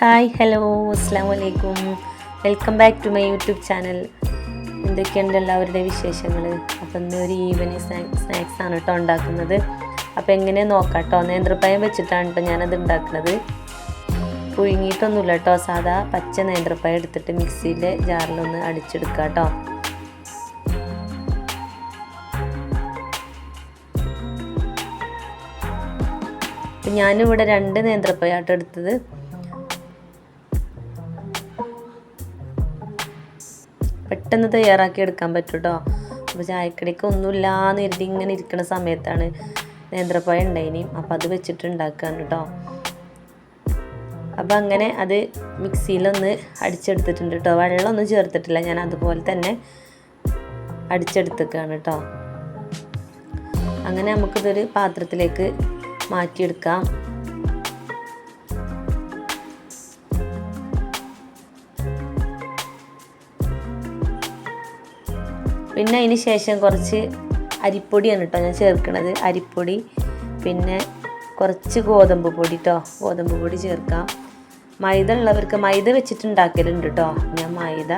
Hi hello അസ്സാം വലൈക്കും welcome back to my YouTube channel. എന്തൊക്കെയുണ്ട് എല്ലാവരുടെ വിശേഷങ്ങൾ അപ്പം ഇന്ന് ഒരു ഈവനിങ് സ്നാക്സ് ആണ് കേട്ടോ ഉണ്ടാക്കുന്നത്. അപ്പോൾ എങ്ങനെ നോക്കാം കേട്ടോ നേന്ത്രപ്പഴം വെച്ചിട്ടാണ് കേട്ടോ ഞാനത് ഉണ്ടാക്കുന്നത്. പുഴുങ്ങിയിട്ടൊന്നുമില്ല കേട്ടോ സാധാ പച്ച നേന്ത്രപ്പഴം എടുത്തിട്ട് മിക്സിയിലെ ജാറിലൊന്ന് അടിച്ചെടുക്കുക കേട്ടോ ഞാനിവിടെ രണ്ട് നേന്ത്രപ്പഴാട്ടോ എടുത്തത്. പെട്ടെന്ന് തയ്യാറാക്കി എടുക്കാൻ പറ്റും കേട്ടോ അപ്പോൾ ചായക്കടിക്ക് ഒന്നുമില്ലാന്ന് കരുതി ഇങ്ങനെ ഇരിക്കുന്ന സമയത്താണ് നേന്ത്രപ്പഴം ഉണ്ടായിനി. അപ്പോൾ അത് വെച്ചിട്ട് ഉണ്ടാക്കുകയാണ് കേട്ടോ അപ്പം അങ്ങനെ അത് മിക്സിയിലൊന്ന് അടിച്ചെടുത്തിട്ടുണ്ട് കേട്ടോ വെള്ളമൊന്നും ചേർത്തിട്ടില്ല. ഞാൻ അതുപോലെ തന്നെ അടിച്ചെടുത്തേക്കാണ് കേട്ടോ അങ്ങനെ നമുക്കിതൊരു പാത്രത്തിലേക്ക് മാറ്റിയെടുക്കാം. പിന്നെ അതിന് ശേഷം കുറച്ച് അരിപ്പൊടിയാണ് കേട്ടോ ഞാൻ ചേർക്കണത്. അരിപ്പൊടി പിന്നെ കുറച്ച് ഗോതമ്പ് പൊടി കേട്ടോ ഗോതമ്പ് പൊടി ചേർക്കാം. മൈദ ഉള്ളവർക്ക് മൈദ വെച്ചിട്ട് ഉണ്ടാക്കലുണ്ട് കേട്ടോ ഞാൻ മൈദ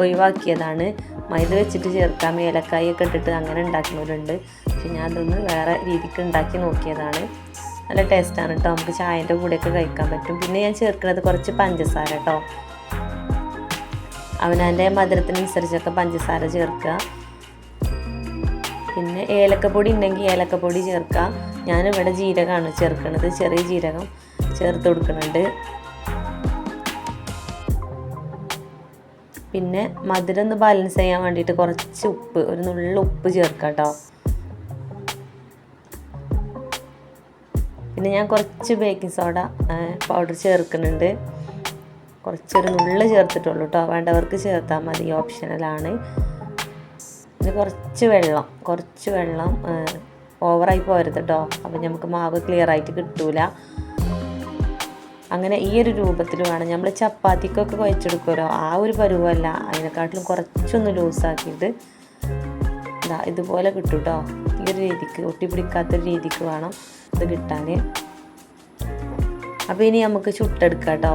ഒഴിവാക്കിയതാണ്. മൈദ വെച്ചിട്ട് ചേർക്കാം. ഏലക്കായൊക്കെ ഇട്ടിട്ട് അങ്ങനെ ഉണ്ടാക്കുന്നവരുണ്ട്. പക്ഷെ ഞാൻ അതൊന്ന് വേറെ രീതിക്ക് ഉണ്ടാക്കി നോക്കിയതാണ്. നല്ല ടേസ്റ്റാണ് കേട്ടോ നമുക്ക് ചായന്റെ കൂടെയൊക്കെ കഴിക്കാൻ പറ്റും. പിന്നെ ഞാൻ ചേർക്കുന്നത് കുറച്ച് പഞ്ചസാര കേട്ടോ അവനവന്റെ മധുരത്തിനനുസരിച്ചൊക്കെ പഞ്ചസാര ചേർക്കുക. പിന്നെ ഏലക്കപ്പൊടി ഉണ്ടെങ്കിൽ ഏലക്കപ്പൊടി ചേർക്കുക ഞാനിവിടെ ജീരകമാണ് ചേർക്കുന്നത് ചെറിയ ജീരകം ചേർത്ത് കൊടുക്കുന്നുണ്ട് പിന്നെ മധുരം ഒന്ന് ബാലൻസ് ചെയ്യാൻ വേണ്ടിയിട്ട് കുറച്ച് ഉപ്പ് ഒരു നുള്ള ഉപ്പ് ചേർക്കാം കേട്ടോ. പിന്നെ ഞാൻ കുറച്ച് ബേക്കിംഗ് സോഡ പൗഡർ ചേർക്കുന്നുണ്ട് കുറച്ചൊരു നുള്ള് ചേർത്തിട്ടുള്ളൂ കേട്ടോ. വേണ്ടവർക്ക് ചേർത്താൽ മതി. ഓപ്ഷണലാണ് പിന്നെ കുറച്ച് വെള്ളം കുറച്ച് വെള്ളം ഓവറായി പോരുത് കേട്ടോ അപ്പം നമുക്ക് മാവ് ക്ലിയർ ആയിട്ട് കിട്ടൂല. അങ്ങനെ ഈ ഒരു രൂപത്തിൽ വേണം. നമ്മൾ ചപ്പാത്തിക്കൊക്കെ കുഴച്ചെടുക്കുമല്ലോ ആ ഒരു പരുവല്ല. അതിനെക്കാട്ടിലും കുറച്ചൊന്ന് ലൂസാക്കിയിട്ട് ഇതാ ഇതുപോലെ കിട്ടും കേട്ടോ ഈ ഒരു രീതിക്ക് ഒട്ടിപ്പിടിക്കാത്തൊരു രീതിക്ക് വേണം ഇത് കിട്ടാൻ അപ്പോൾ ഇനി നമുക്ക് ചുട്ടെടുക്കാം കേട്ടോ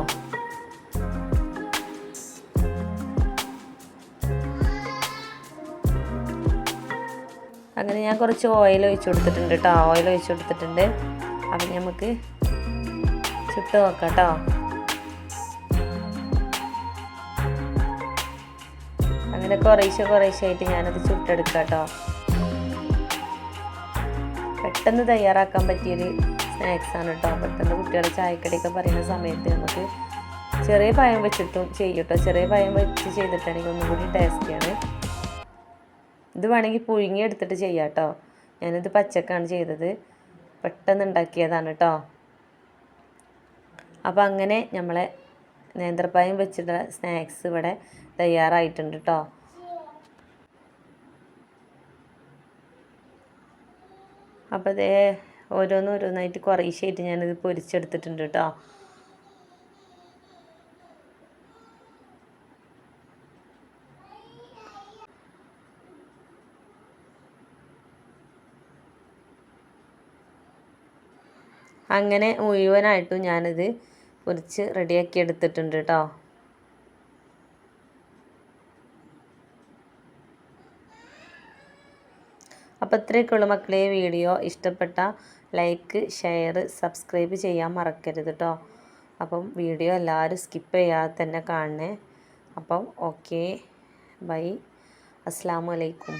അങ്ങനെ ഞാൻ കുറച്ച് ഓയിൽ ഒഴിച്ച് കൊടുത്തിട്ടുണ്ട് കേട്ടോ ഓയിൽ ഒഴിച്ച് കൊടുത്തിട്ടുണ്ട്. അപ്പം നമുക്ക് ചുട്ട് നോക്കാം കേട്ടോ അങ്ങനെ കുറേശ്ശെ കുറേശ്ശെ ആയിട്ട് ഞാനത് ചുട്ടെടുക്കാം കേട്ടോ പെട്ടെന്ന് തയ്യാറാക്കാൻ പറ്റിയൊരു സ്നാക്സ് ആണ് കേട്ടോ പെട്ടെന്ന് കുട്ടികൾ ചായക്കടിയൊക്കെ പറയുന്ന സമയത്ത് നമുക്ക് ചെറിയ പഴം വെച്ചിട്ടും ചെയ്യും കേട്ടോ ചെറിയ പഴം വെച്ച് ചെയ്തിട്ടാണെങ്കിൽ ഒന്നും കൂടി ടേസ്റ്റിയാണ് ഇത് വേണമെങ്കിൽ പുഴുങ്ങി എടുത്തിട്ട് ചെയ്യാം കേട്ടോ ഞാനിത് പച്ചക്കാണ് ചെയ്തത്. പെട്ടെന്ന് ഉണ്ടാക്കിയതാണ് കേട്ടോ അപ്പോൾ അങ്ങനെ നമ്മളെ നേന്ത്രപ്പായം വെച്ചിട്ടുള്ള സ്നാക്സ് ഇവിടെ തയ്യാറായിട്ടുണ്ട് കേട്ടോ അപ്പോൾ അതേ ഓരോന്നോരോന്നായിട്ട് കുറേശ്ശായിട്ട് ഞാനിത് പൊരിച്ചെടുത്തിട്ടുണ്ട് കേട്ടോ അങ്ങനെ മുഴുവനായിട്ടും ഞാനിത് കുറച്ച് റെഡിയാക്കി എടുത്തിട്ടുണ്ട് കേട്ടോ. അപ്പോൾ ഇത്രയൊക്കെയുള്ള മക്കളെ വീഡിയോ. ഇഷ്ടപ്പെട്ട ലൈക്ക് ഷെയർ സബ്സ്ക്രൈബ് ചെയ്യാൻ മറക്കരുത് കേട്ടോ. അപ്പം വീഡിയോ എല്ലാവരും സ്കിപ്പ് ചെയ്യാതെ തന്നെ കാണണേ. അപ്പം ഓക്കെ. ബൈ. അസ്സാം വലൈക്കും